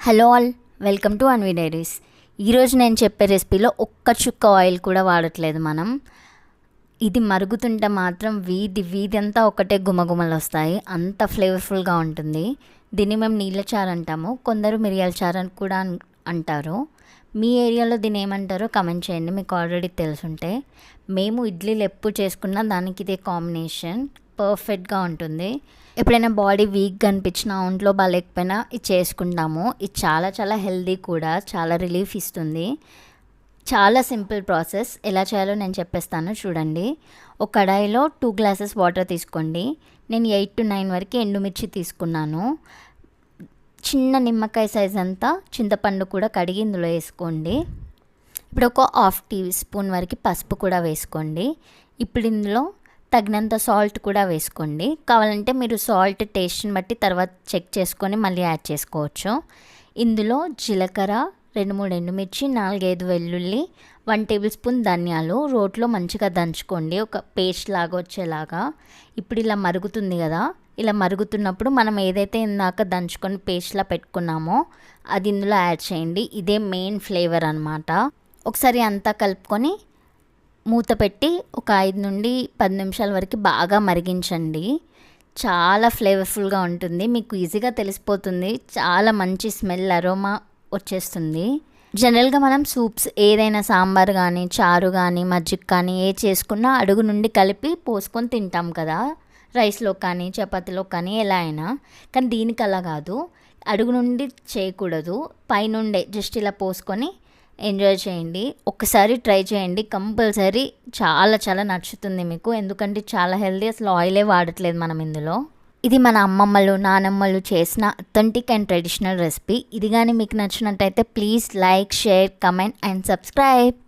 Hello all welcome to Anvi diaries. ఈరోజు నేను చెప్పే రెసిపీలో ఒక్క చుక్క ఆయిల్ కూడా వాడట్లేదు మనం. ఇది మరుగుతుంటే మాత్రం వీధి వీధి అంతా ఒకటే గుమగుమలు వస్తాయి అంత ఫ్లేవర్ఫుల్గా ఉంటుంది. దీన్ని మేము నీళ్ళ చారు అంటాము. కొందరు మిరియాల చారు అని కూడా అంటారు. మీ ఏరియాలో దీని ఏమంటారో కమెంట్ చేయండి. మీకు ఆల్రెడీ తెలుసుంటే. మేము ఇడ్లీలు ఎప్పుడు చేసుకున్నా దానికి ఇదే కాంబినేషన్. పర్ఫెక్ట్గా ఉంటుంది. ఎప్పుడైనా బాడీ వీక్గా అనిపించినా ఒంట్లో బాగాలేకపోయినా ఇది చేసుకుంటాము. ఇది చాలా చాలా హెల్దీ కూడా చాలా రిలీఫ్ ఇస్తుంది. చాలా సింపుల్ ప్రాసెస్. ఎలా చేయాలో నేను చెప్పేస్తాను చూడండి. ఒక కడాయిలో టూ గ్లాసెస్ వాటర్ తీసుకోండి. నేను ఎయిట్ టు నైన్ వరకు ఎండుమిర్చి తీసుకున్నాను. చిన్న నిమ్మకాయ సైజ్ అంతా చింతపండు కూడా కడిగి ఇందులో వేసుకోండి. ఇప్పుడు ఒక హాఫ్ టీ స్పూన్ వరకు పసుపు కూడా వేసుకోండి. ఇప్పుడు ఇందులో తగినంత సాల్ట్ కూడా వేసుకోండి. కావాలంటే మీరు సాల్ట్ టేస్ట్ని బట్టి తర్వాత చెక్ చేసుకొని మళ్ళీ యాడ్ చేసుకోవచ్చు. ఇందులో జీలకర్ర రెండు మూడు ఎండుమిర్చి నాలుగైదు వెల్లుల్లి వన్ టేబుల్ స్పూన్ ధనియాలు. రోట్లో మంచిగా దంచుకోండి. ఒక పేస్ట్ లాగా వచ్చేలాగా. ఇప్పుడు ఇలా మరుగుతుంది కదా. ఇలా మరుగుతున్నప్పుడు మనం ఏదైతే ఇందాక దంచుకొని పేస్ట్లా పెట్టుకున్నామో అది ఇందులో యాడ్ చేయండి. ఇదే మెయిన్ ఫ్లేవర్ అనమాట ఒకసారి అంతా కలుపుకొని మూత పెట్టి ఒక ఐదు నుండి పది నిమిషాల వరకు బాగా మరిగించండి. చాలా ఫ్లేవర్ఫుల్గా ఉంటుంది. మీకు ఈజీగా తెలిసిపోతుంది. చాలా మంచి స్మెల్ అరోమా వచ్చేస్తుంది. జనరల్గా మనం సూప్స్ ఏదైనా సాంబార్ కానీ చారు కానీ మజ్జిగ కానీ ఏ చేసుకున్నా అడుగు నుండి కలిపి పోసుకొని తింటాం కదా. రైస్లో కానీ చపాతీలో కానీ ఎలా అయినా. కానీ దీనికి అలా కాదు. అడుగు నుండి చేయకూడదు. పైనుండే జస్ట్ ఇలా పోసుకొని ఎంజాయ్ చేయండి. ఒకసారి ట్రై చేయండి. కంపల్సరీ చాలా చాలా నచ్చుతుంది మీకు. ఎందుకంటే చాలా హెల్దీ అసలు ఆయిలే వాడట్లేదు మనం ఇందులో. ఇది మన అమ్మమ్మలు నానమ్మలు చేసిన అథెంటిక్ అండ్ ట్రెడిషనల్ రెసిపీ ఇది కానీ మీకు నచ్చినట్టయితే please like share comment and subscribe